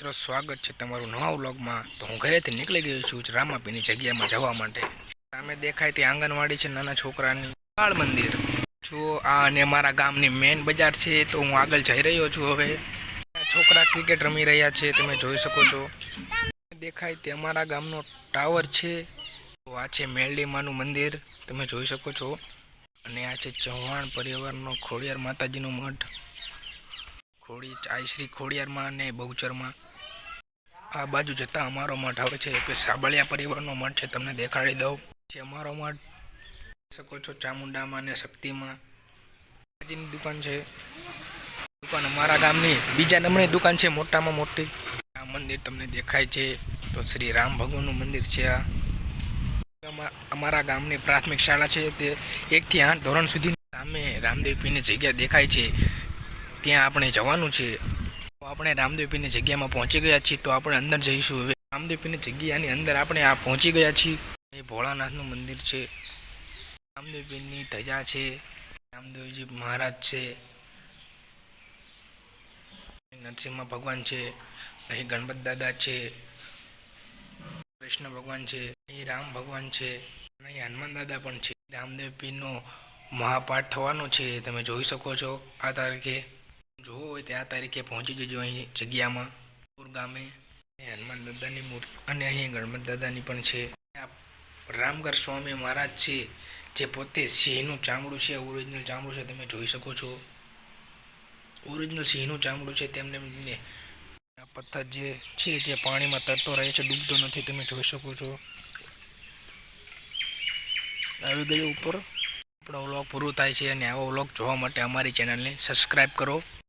મિત્રો, સ્વાગત છે તમારું નવા વ્લોગમાં. તો હું ઘરેથી નીકળી ગયો છું રામાપીની જગ્યામાં જવા માટે. સામે દેખાય તે આંગણવાડી છે નાના છોકરાની. બાળ મંદિર. જો આ અને મારા ગામની મેઇન બજાર છે, તો હું આગળ જઈ રહ્યો છું હવે. છોકરા ક્રિકેટ રમી રહ્યા છે, તમે જોઈ શકો છો. દેખાય તે અમારા ગામનો ટાવર છે. તો આ છે મેરડીમાનું મંદિર, તમે જોઈ શકો છો. અને આ છે ચૌહાણ પરિવારનો ખોડિયાર માતાજીનો મઠ. ખોડી આઈ શ્રી ખોડિયારમાં અને બહુચરમાં. આ બાજુ જતાં અમારો મઠ આવે છે. કે સાબળિયા પરિવારનો મઠ છે, તમને દેખાડી દઉં. છે અમારો મઠ શકો છો, ચામુંડામાં અને શક્તિમાં. માતાજીની દુકાન છે. દુકાન અમારા ગામની. બીજા નંબરની દુકાન છે, મોટામાં મોટી. આ મંદિર તમને દેખાય છે. તો શ્રી રામ ભગવાનનું મંદિર છે આ. અમારા ગામની પ્રાથમિક શાળા છે. તે એકથી આઠ ધોરણ સુધી સામે રામદેવ પીની જગ્યા દેખાય છે. ત્યાં આપણે જવાનું છે. આપણે રામદેવપીની જગ્યામાં પહોંચી ગયા છીએ, તો આપણે અંદર જઈશું હવે. રામદેવપીની જગ્યાની અંદર આપણે આ પહોંચી ગયા છીએ. એ ભોળાનાથનું મંદિર છે. રામદેવપીની ધજા છે. રામદેવજી મહારાજ છે. નરસિંહ ભગવાન છે. અહીં ગણપત દાદા છે. કૃષ્ણ ભગવાન છે. અહીં રામ ભગવાન છે. અહીં હનુમાન દાદા પણ છે. રામદેવ પીરનો મહાપાઠ થવાનો છે. તમે જોઈ શકો છો આ તારીખે. હોય તે આ તારીખે પહોંચી જજો અહીં જગ્યામાં. ગામે. હનુમાન દાદાની મૂર્તિ. અને અહીં ગણપત દાદાની પણ છે. રામગર સ્વામી મહારાજ છે, જે પોતે સિંહનું ચામડું છે ઓરિજિનલ ચામડું છે, તમે જોઈ શકો છો. ઓરિજિનલ સિંહનું ચામડું છે, તેમને પથ્થર જે છે, જે પાણીમાં તરતો રહે છે, ડૂબતો નથી, તમે જોઈ શકો છો. આવી ગયો ઉપર. આપણો વ્લોગ પૂરો થાય છે અને આવો વ્લોગ જોવા માટે અમારી ચેનલને સબસ્ક્રાઈબ કરો.